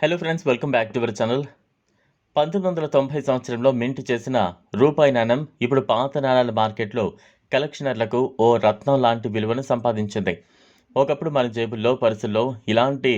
Hello friends welcome back to our channel పంతొమ్మిది వందల తొంభై సంవత్సరంలో మింట్ చేసిన రూపాయి నాణం ఇప్పుడు పాత నాణాల మార్కెట్లో కలెక్షనర్లకు ఓ రత్నం లాంటి విలువను సంపాదించింది. ఒకప్పుడు మన జేబుల్లో పర్సుల్లో ఇలాంటి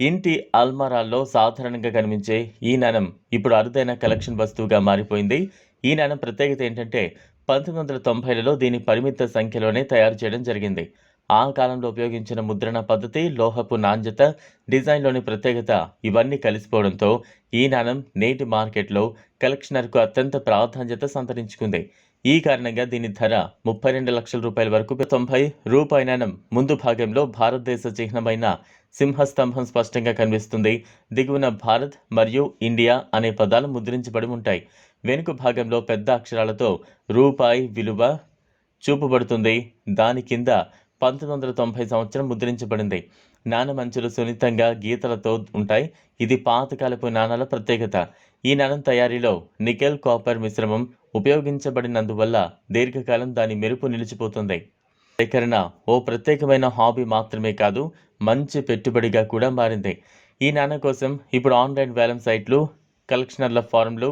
ఇంటి అల్మారాల్లో సాధారణంగా కనిపించే ఈ నాణం ఇప్పుడు అరుదైన కలెక్షన్ వస్తువుగా మారిపోయింది. ఈ నాణం ప్రత్యేకత ఏంటంటే పంతొమ్మిది వందల తొంభైలలో దీని పరిమిత సంఖ్యలోనే తయారు చేయడం జరిగింది. ఆ కాలంలో ఉపయోగించిన ముద్రణ పద్ధతి లోహపు నాణ్యత డిజైన్లోని ప్రత్యేకత ఇవన్నీ కలిసిపోవడంతో ఈ నాణం నేటి మార్కెట్లో కలెక్షనర్కు అత్యంత ప్రాధాన్యత సంతరించుకుంది. ఈ కారణంగా దీని ధర ముప్పై రెండు లక్షల రూపాయల వరకు తొంభై రూపాయి నాణం ముందు భాగంలో భారతదేశ చిహ్నమైన సింహస్తంభం స్పష్టంగా కనిపిస్తుంది. దిగువన భారత్ మరియు ఇండియా అనే పదాలు ముద్రించబడి ఉంటాయి. వెనుక భాగంలో పెద్ద అక్షరాలతో రూపాయి విలువ చూపబడుతుంది. దాని కింద పంతొమ్మిది వందల తొంభై సంవత్సరం ముద్రించబడింది. నాణ మంచులు సున్నితంగా గీతలతో ఉంటాయి. ఇది పాతకాలపు నాణాల ప్రత్యేకత. ఈ నాణం తయారీలో నికెల్ కాపర్ మిశ్రమం ఉపయోగించబడినందువల్ల దీర్ఘకాలం దాని మెరుపు నిలిచిపోతుంది. సేకరణ ఓ ప్రత్యేకమైన హాబీ మాత్రమే కాదు మంచి పెట్టుబడిగా కూడా మారింది. ఈ నాణం కోసం ఇప్పుడు ఆన్లైన్ వేలం సైట్లు కలెక్షనర్ల ఫారంలు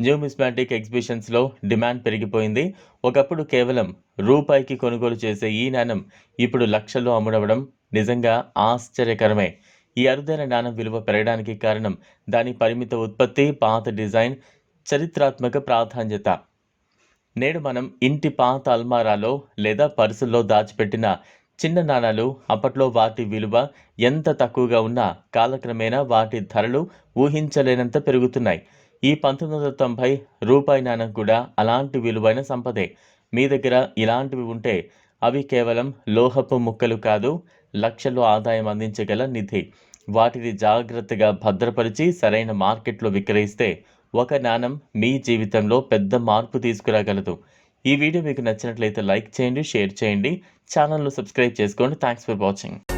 న్యూమిస్మాటిక్ ఎగ్జిబిషన్స్లో డిమాండ్ పెరిగిపోయింది. ఒకప్పుడు కేవలం రూపాయికి కొనుగోలు చేసే ఈ నాణం ఇప్పుడు లక్షల్లో అమ్ముడవడం నిజంగా ఆశ్చర్యకరమే. ఈ అరుదైన నాణం విలువ పెరగడానికి కారణం దాని పరిమిత ఉత్పత్తి పాత డిజైన్ చరిత్రాత్మక ప్రాధాన్యత. నేడు మనం ఇంటి పాత అల్మారాలో లేదా పర్సుల్లో దాచిపెట్టిన చిన్న నాణాలు అప్పట్లో వాటి విలువ ఎంత తక్కువగా ఉన్నా కాలక్రమేణా వాటి ధరలు ఊహించలేనంత పెరుగుతున్నాయి. ఈ పంతొమ్మిది వందల తొంభై రూపాయి నాణం కూడా అలాంటి విలువైన సంపదే. మీ దగ్గర ఇలాంటివి ఉంటే అవి కేవలం లోహపు ముక్కలు కాదు లక్షల్లో ఆదాయం అందించగల నిధి. వాటిని జాగ్రత్తగా భద్రపరిచి సరైన మార్కెట్లో విక్రయిస్తే ఒక నాణం మీ జీవితంలో పెద్ద మార్పు తీసుకురాగలదు. ఈ వీడియో మీకు నచ్చినట్లయితే లైక్ చేయండి షేర్ చేయండి. ఛానల్ను సబ్స్క్రైబ్ చేసుకోండి. Thanks for watching.